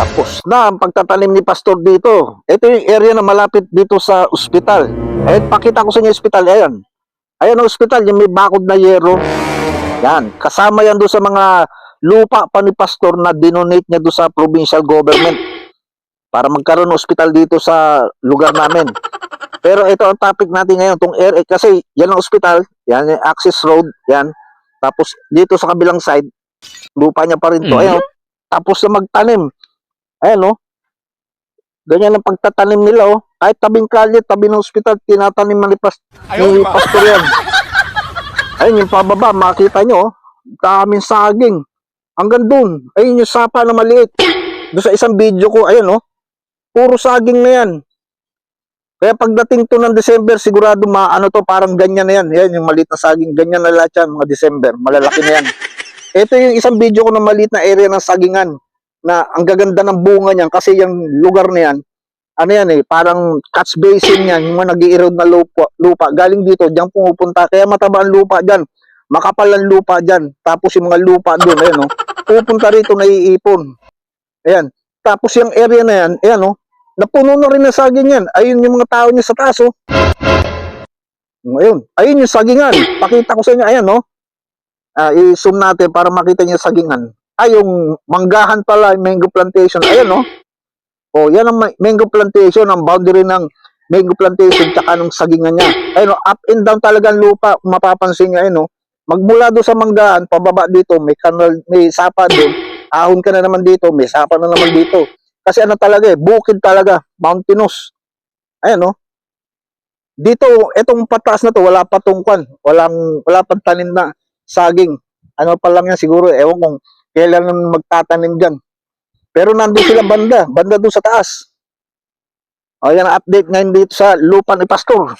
Tapos na ang pagtatanim ni Pastor dito. Ito yung area na malapit dito sa ospital. Eh, pakita ko sa inyo ospital. Ayan. Ayan ang ospital, yung may bakod na yero. Yan. Kasama yan doon sa mga lupa pa ni Pastor na dinonate niya doon sa provincial government para magkaroon ng ospital dito sa lugar namin. Pero ito ang topic natin ngayon, tong area, kasi yan ang ospital, yan yung access road, yan. Tapos dito sa kabilang side, lupa niya pa rin to. Mhm. Ayan, tapos na magtanim. Ayan, oh. Ganyan ang pagtatanim nila, oh. Kahit tabing kalye, tabi ng ospital, tinatanim man ni, pas ni pastor yan. Ayun, yung pababa, makita nyo, oh. Daming saging. Hanggang dun. Ayun yung sapa na maliit. Doon sa isang video ko, ayun, oh. Puro saging na yan. Kaya pagdating to ng December, sigurado maano to, parang ganyan na yan. Yan, yung maliit na saging, ganyan na lahat yan, mga December. Malalaki na yan. Ito yung isang video ko ng maliit na area ng sagingan na ang gaganda ng bunga niyan kasi yung lugar na yan, ano yan eh, parang catch basin yan, yung mga nag erode na lupa, lupa. Galing dito, diyan pumupunta. Kaya mataba ang lupa dyan. Makapal ang lupa dyan. Tapos yung mga lupa doon, ayan oh, pupunta rito, naiipon. Ayan. Tapos yung area na yan, ayan oh, napuno na rin ng saging yan. Ayun yung mga tao niya sa taas oh. Ayun, ayun yung sagingan. Pakita ko sa inyo, ayan oh. Ah, i-zoom natin para makita niyo sagingan. Ay, yung manggahan pala, mango plantation. Ayan, no? Oh, yan ang ma- mango plantation, ang boundary ng mango plantation tsaka ng sagingan niya. Ayun, no? up and down talaga ang lupa. Mapapansin niyo, ayun, no? Magmula doon sa manggahan, pababa dito, may kanal, may sapa doon. Ahon ka na naman dito, may sapa na naman dito. Kasi ano talaga eh, bukid talaga, mountainous. Ayan, no? Dito, etong pataas na to, wala pa tong kwan. Walang, wala pang tanim na saging. Ano pa lang yan siguro, ewan kung kailan magtatanim dyan. Pero nandun sila banda, banda doon sa taas. O yan ang update ngayon dito sa lupa ni Pastor.